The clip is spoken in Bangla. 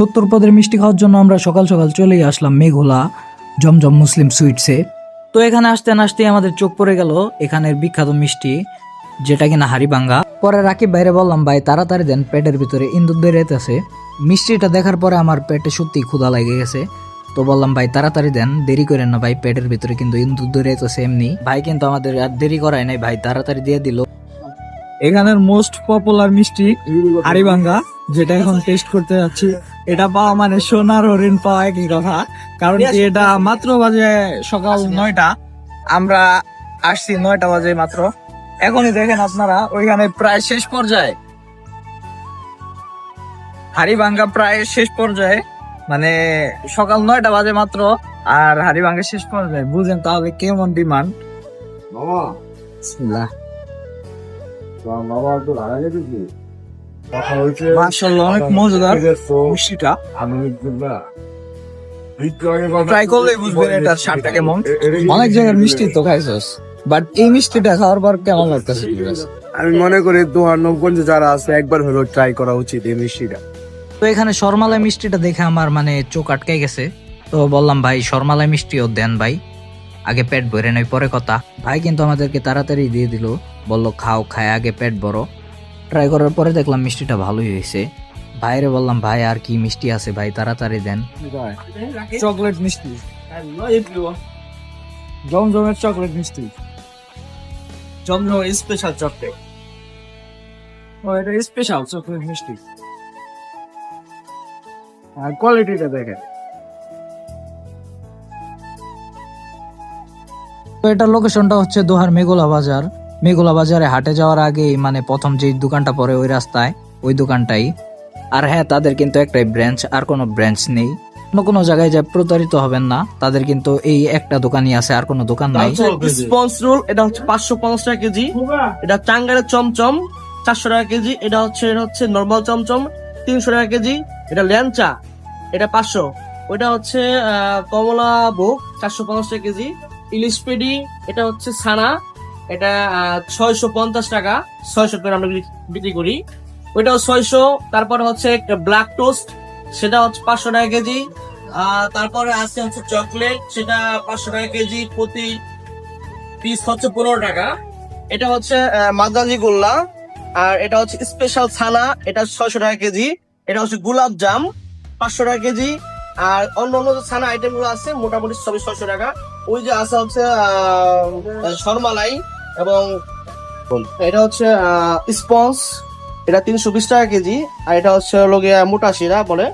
সত্তর পদের মিষ্টি খাওয়ার জন্য আমরা সকাল সকাল চলেই আসলাম মেঘোলা জমজম মুসলিম সুইটসে। তো এখানে আসতে না আসতেই আমাদের চোখ পড়ে গেল এখানের বিখ্যাত মিষ্টি, যেটা কিনা হাড়িভাঙ্গা পরে রাকিব বাইরে বললাম, ভাই, তাড়াতাড়ি দেন, পেটের ভিতরে ইন্দুর বেরোতেছে মিষ্টিটা দেখার পরে আমার পেটে সত্যি ক্ষুধা লেগে গেছে। তো বললাম, ভাই, তাড়াতাড়ি দেন, দেরি করেন না, ভাই, পেটের ভিতরে কিন্তু ইন্দুর বেরোতেছে এমনি। ভাই কিন্তু আমাদের আর দেরি করায় নাই, ভাই, তাড়াতাড়ি দিয়ে দিল। এখানের মোস্ট পপুলার মিষ্টি হাড়িভাঙ্গা যেটা এখন টেস্ট করতে যাচ্ছি। এটা পাওয়া মানে সোনার হরিণ পাওয়া একই কথা। কারণ এটা মাত্র বাজে সকাল নয়টা। আমরা আসছি নয়টা বাজে মাত্র। এখনই দেখেন আপনারা ওইখানে প্রায় শেষ পর্যায়ে। হাড়িভাঙ্গা প্রায় শেষ পর্যায়ে। মানে সকাল নয়টা বাজে মাত্র আর হাড়িভাঙ্গা শেষ পর্যায়ে। বুঝেন তাহলে কেমন ডিমান্ড? বাবা বাবা বিসমিল্লাহ মাশাআল্লাহ অনেক মজাদার মিষ্টিটা ট্রাই করলেই বুঝবেন এটার স্বাদটা কেমন অনেক জায়গার মিষ্টি তো খাইছস বাট এই মিষ্টিটা খাওয়ার পর কেমন লাগতেছে আমি মনে করি দোহানগঞ্জে যারা আছে একবার হলেও ট্রাই করা উচিত এই মিষ্টিটা তো এখানে শর্মালাই মিষ্টিটা দেখে আমার মানে চোখ আটকে গেছে তো বললাম ভাই শর্মালাই মিষ্টিও দেন ভাই আগে পেট ভরে নয় পরে কথা ভাই কিন্তু আমাদেরকে তাড়াতাড়ি দিয়ে দিল বলল খাও খায় আগে পেট বড় ট্রাই করার পরে দেখলাম মিষ্টিটা ভালোই হয়েছে। ভাইরে বললাম ভাই আর কি মিষ্টি আছে? ভাই তাড়াতাড়ি দেন। চকলেট মিষ্টি। জমজমের চকলেট মিষ্টি। জমজম স্পেশাল চকলেট ও এটা স্পেশাল চকলেট মিষ্টি। আর কোয়ালিটিটা দেখেন। এটার লোকেশনটা হচ্ছে দোহার মেঘলা বাজার। মেঘোলা বাজারে হাটে যাওয়ার আগেই মানে প্রথম যে দোকানটা পড়ে ওই রাস্তায় ওই দোকানটাই। আর হ্যাঁ তাদের কিন্তু একটাই ব্রাঞ্চ আর কোনো ব্রাঞ্চ নেই। অন্য কোনো জায়গায় যা প্রতারিত হবেন না তাদের কিন্তু এই একটা দোকানই আছে আর কোনো দোকান নাই। স্পঞ্জ রোল এটা হচ্ছে পাঁচশো পঞ্চাশ টাকা কেজি। এটা চাঙ্গারের চমচম চারশো টাকা কেজি। এটা হচ্ছে এটা হচ্ছে নর্মাল চমচম তিনশো টাকা কেজি। এটা ল্যাংচা এটা পাঁচশো। ওইটা হচ্ছে আহ, কমলা ভোগ চারশো পঞ্চাশ টাকা কেজি। ইলিশ পেডি এটা হচ্ছে ছানা। এটা ছয়শো পঞ্চাশ টাকা ছয়শো করে আমরা বিক্রি- করি। ওইটাও ছয়শো তারপরে হচ্ছে ব্ল্যাক টোস্ট সেটা হচ্ছে পাঁচশো টাকা কেজি। তারপরে আছে হচ্ছে চকলেট সেটা পাঁচশো টাকা কেজি প্রতি পিস হচ্ছে পনেরো টাকা। এটা হচ্ছে আহ, মাদ্রাজি গোল্লা আর এটা হচ্ছে স্পেশাল ছানা এটা ছয়শো টাকা কেজি। এটা হচ্ছে গোলাপ জাম পাঁচশো টাকা কেজি। আর অন্য অন্য যে ছানা আইটেমগুলো আছে মোটামুটি সবই ছয়শো টাকা। ওই যে আছে হচ্ছে শর্মালাই এবং এটা হচ্ছে স্পঞ্জ। এটা তিনশো বিশ টাকা কেজি, আর এটা হচ্ছে লোকে মোটা শিরা বলে।